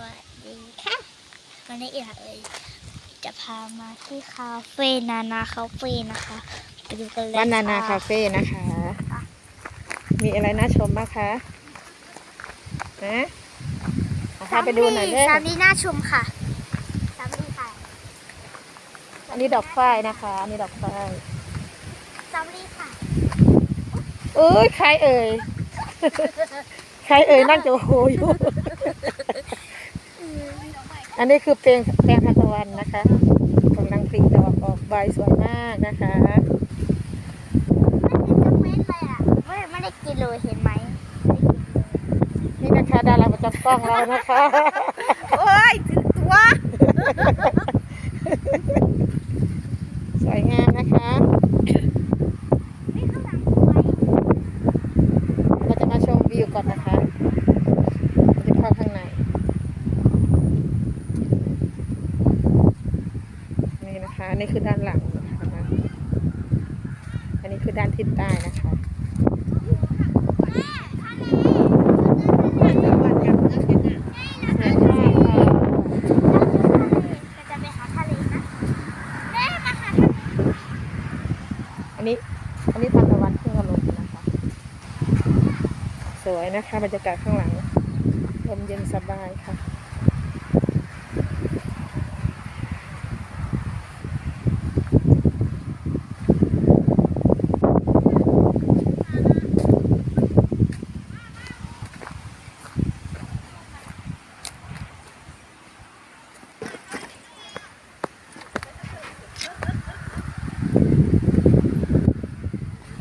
วัสดีค่ะวันนี้อีกเลยจะพามาที่คาเฟ่นานาคาเฟ่นะคะไปดูกันเลยบ้านนานาคาเฟ่นะคะ มีอะไรน่าชมบ้างคะนะเอาพาไปดูหน่อยเด้สามอดีน่าชมค่ะสามดีค่ะ อันนี้ดอกฝ้ายนะคะ อันนี้ดอกฝ้ายสามดีค่ะเอ้ยใครเอ่ยใครเอ่ยนั่งจะโหอยู่ อันนี้คือเพลงแปลงทานตะวันนะคะกำลังปลีดอกออกใบสวยมากนะคะไม่ได้เลยอะไม่ไม่ได้กินเลยเห็นไหมนี่นะคะดาราประจำกล้องเรานะคะโอ้ยถึงตัวสวยงามนะคะนี่ข้างหลังสวยเราจะมาชมวิวก่อนนะคะเราจะเข้าข้างใน อันนี้คือด้านหลังนะคะอันนี้คือด้านทิศใต้นะคะอันนี้อันนี้ทานตะวันขึ้นกับลมนะคะ สวยนะคะบรรยากาศข้างหลังลมเย็นสบายค่ะ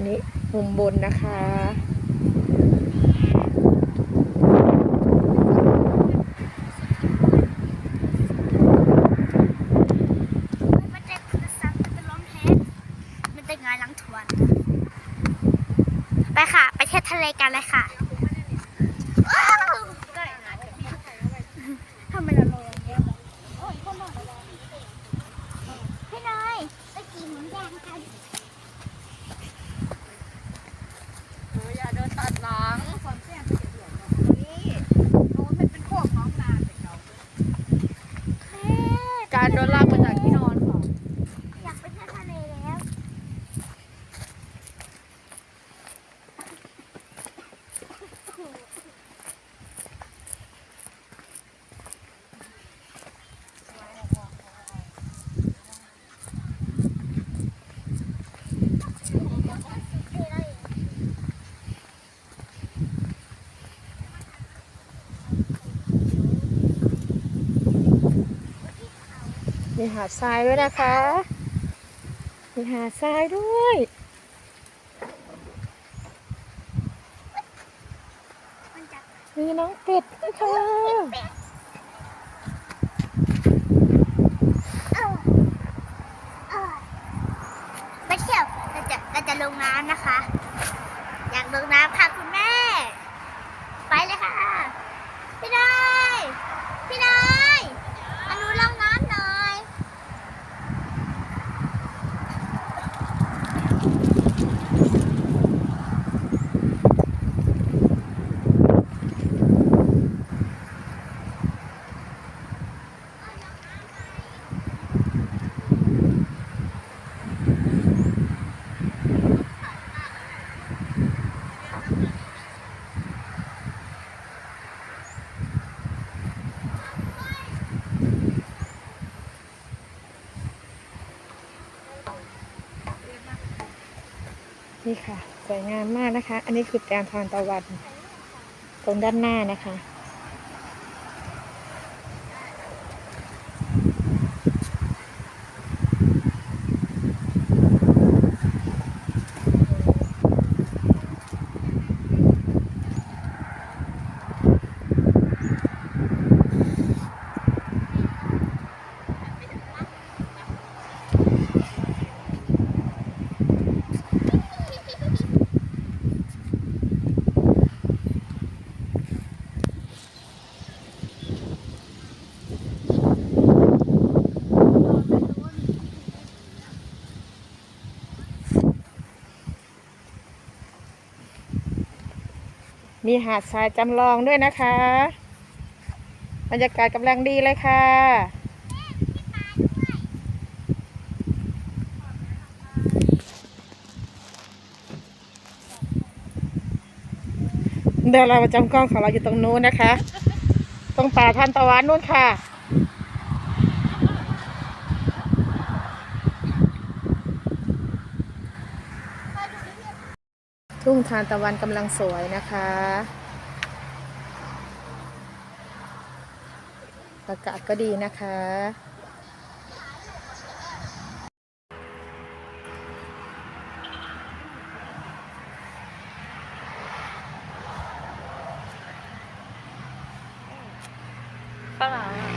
อันนี้มุมบนนะคะ มันจะกระซับมันจะล้มแฮดมันจะหง มุมบนนะคะไปค่ะ ไปเที่ยวทะเลกันเลยค่ะว้าวทำไมเราลงอย่างเงี้ยพี่น้อยไปกินหมูย่างกัน อย่าเดินตัดหลังนี่โน้นมันเป็นโคกน้องนาแต่เก่าการโดนลากมาจากที่นอนค่ะ อยากไปเที่ยวทะเลแล้ว มีหาดทรายด้วยนะคะ มีหาดทรายด้วย มีน้องเป็ดด้วยค่ะเออเออไปเที่ยวเราจะเราจะลงน้ำนะคะ อยากลงน้ำค่ะคุณแม่ ไปเลยค่ะ พี่น้อยพี่น้อยมาดูลงน้ำหน่อย นี่ค่ะ สวยงามมากนะคะ อันนี้คือแตงทานตะวัน ตรงด้านหน้านะคะ มีหาดทรายจำลองด้วยนะคะ บรรยากาศกำลังดีเลยค่ะเดี๋ยวเราประจำกล้องของเราอยู่ตรงนู้นนะคะ ตรงป่าทันตะวันนู้นค่ะ ทุ่งทานตะวันกำลังสวยนะคะ อากาศก็ดีนะคะ ฝรั่ง